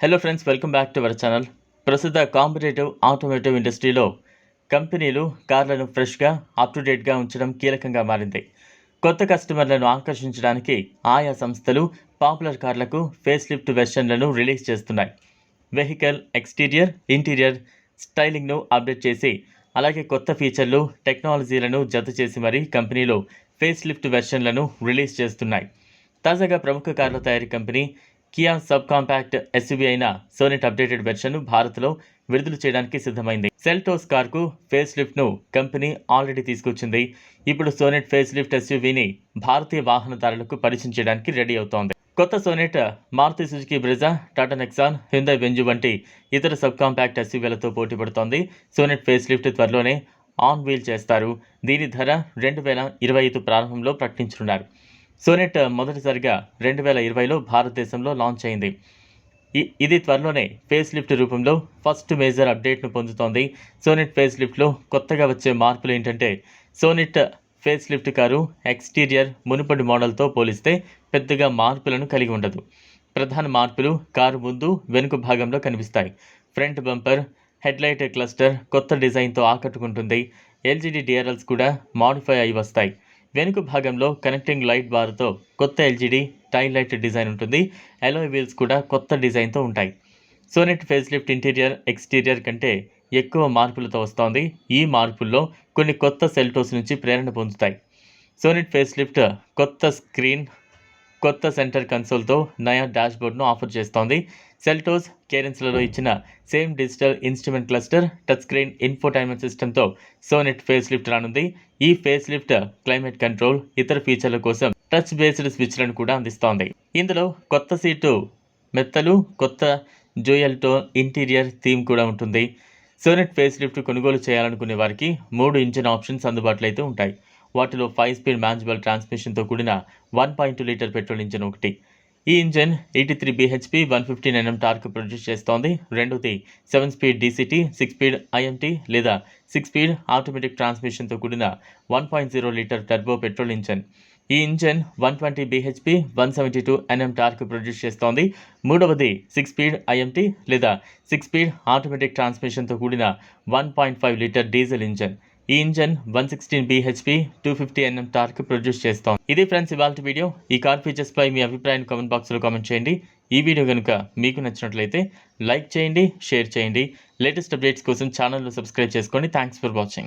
Hello friends welcome back to our channel ప్రస్తుత competitive automotive ఇండస్ట్రీలో కంపెనీలు కార్లను ఫ్రెష్గా అప్ టు డేట్గా ఉంచడం కీలకంగా మారింది. కొత్త కస్టమర్లను ఆకర్షించడానికి ఆయా సంస్థలు పాపులర్ కార్లకు ఫేస్ లిఫ్ట్ వెర్షన్లను రిలీజ్ చేస్తున్నాయి. వెహికల్ ఎక్స్టీరియర్ ఇంటీరియర్ స్టైలింగ్ను అప్డేట్ చేసి అలాగే కొత్త ఫీచర్లు టెక్నాలజీలను జత చేసి మరీ కంపెనీలు ఫేస్ లిఫ్ట్ వెర్షన్లను రిలీజ్ చేస్తున్నాయి. తాజాగా ప్రముఖ కార్ల తయారీ company Kia sub compact SUV అయిన సోనెట్ అప్డేటెడ్ వెర్షన్ను భారత్లో విడుదల చేయడానికి సిద్ధమైంది. సెల్టోస్ కార్కు ఫేస్ లిఫ్ట్ను కంపెనీ ఆల్రెడీ తీసుకొచ్చింది. ఇప్పుడు సోనెట్ ఫేస్ లిఫ్ట్ ఎస్యూవీని భారతీయ వాహనదారులకు పరిచయం చేయడానికి రెడీ అవుతోంది. కొత్త Sonet Maruti Suzuki Brezza Tata Nexon Hyundai venue వంటి ఇతర సబ్ కాంపాక్ట్ ఎస్యూవీలతో పోటీ పడుతోంది. సోనెట్ ఫేస్ లిఫ్ట్ త్వరలోనే ఆన్ వీల్ చేస్తారు. దీని ధర రెండు వేల ఇరవై ఐదు ప్రారంభంలో ప్రకటించనున్నారు. సోనెట్ మొదటిసారిగా రెండు వేల ఇరవైలో భారతదేశంలో లాంచ్ అయింది. ఇది త్వరలోనే ఫేస్ లిఫ్ట్ రూపంలో ఫస్ట్ మేజర్ అప్డేట్ను పొందుతోంది. సోనెట్ ఫేస్ లిఫ్ట్లో కొత్తగా వచ్చే మార్పులు ఏంటంటే Sonet face lift car exterior మునుపటి మోడల్తో పోలిస్తే పెద్దగా మార్పులను కలిగి ఉండదు. ప్రధాన మార్పులు కారు ముందు వెనుక భాగంలో కనిపిస్తాయి. ఫ్రంట్ బంపర్ హెడ్లైట్ క్లస్టర్ కొత్త డిజైన్తో ఆకట్టుకుంటుంది. ఎల్జీడీ డిఆర్ఎల్స్ కూడా మాడిఫై అయి వస్తాయి. వెనుక భాగంలో కనెక్టింగ్ లైట్ బార్తో కొత్త ఎల్జీడీ టైల్ లైట్ డిజైన్ ఉంటుంది. అలోయ్ వీల్స్ కూడా కొత్త డిజైన్తో ఉంటాయి. Sonet face lift interior exterior కంటే ఎక్కువ మార్పులతో వస్తోంది. ఈ మార్పుల్లో కొన్ని కొత్త సెల్టోస్ నుంచి ప్రేరణ పొందుతాయి. సోనెట్ ఫేస్ లిఫ్ట్ కొత్త స్క్రీన్ కొత్త సెంటర్ కన్సోల్తో నయా డాష్బోర్డ్ను ఆఫర్ చేస్తోంది. సెల్టోస్ కేరెన్స్లలో ఇచ్చిన same digital instrument cluster touch screen infotainment సిస్టమ్తో సోనెట్ ఫేస్ లిఫ్ట్ రానుంది. ఈ ఫేస్ లిఫ్ట్ క్లైమేట్ కంట్రోల్ ఇతర ఫీచర్ల కోసం టచ్ బేస్డ్ స్విచ్లను కూడా అందిస్తోంది. ఇందులో కొత్త సీటు మెత్తలు కొత్త జోయల్ ఇంటీరియర్ థీమ్ కూడా ఉంటుంది. సోనెట్ ఫేస్ లిఫ్ట్ కొనుగోలు చేయాలనుకునే వారికి మూడు ఇంజిన్ ఆప్షన్స్ అందుబాటులో అయితే ఉంటాయి. వాటిలో ఫైవ్ స్పీడ్ మాన్యువల్ ట్రాన్స్మిషన్తో కూడిన one point two litre petrol engine ఒకటి. ఈ engine eighty three BHP one fifteen NM torque produce చేస్తోంది. రెండోది seven speed DCT six speed IMT లేదా సిక్స్ స్పీడ్ ఆటోమేటిక్ ట్రాన్స్మిషన్తో కూడిన one point zero litre turbo petrol engine. ఈ engine one twenty BHP one seventy two NM torque produce చేస్తోంది. మూడవది six speed IMT లేదా six speed automatic ట్రాన్స్మిషన్తో కూడిన one point five litre diesel engine. ఈ engine one sixteen BHP two fifty NM torque produce చేస్తాం ఇది friends ఇవాళ video. ఈ కార్ ఫీచర్స్ పై మీ అభిప్రాయాన్ని కామెంట్ బాక్స్లో కామెంట్ చేయండి. ఈ వీడియో కనుక మీకు నచ్చినట్లయితే లైక్ చేయండి షేర్ చేయండి. లేటెస్ట్ అప్డేట్స్ కోసం ఛానల్ను సబ్స్క్రైబ్ చేసుకోండి. Thanks for watching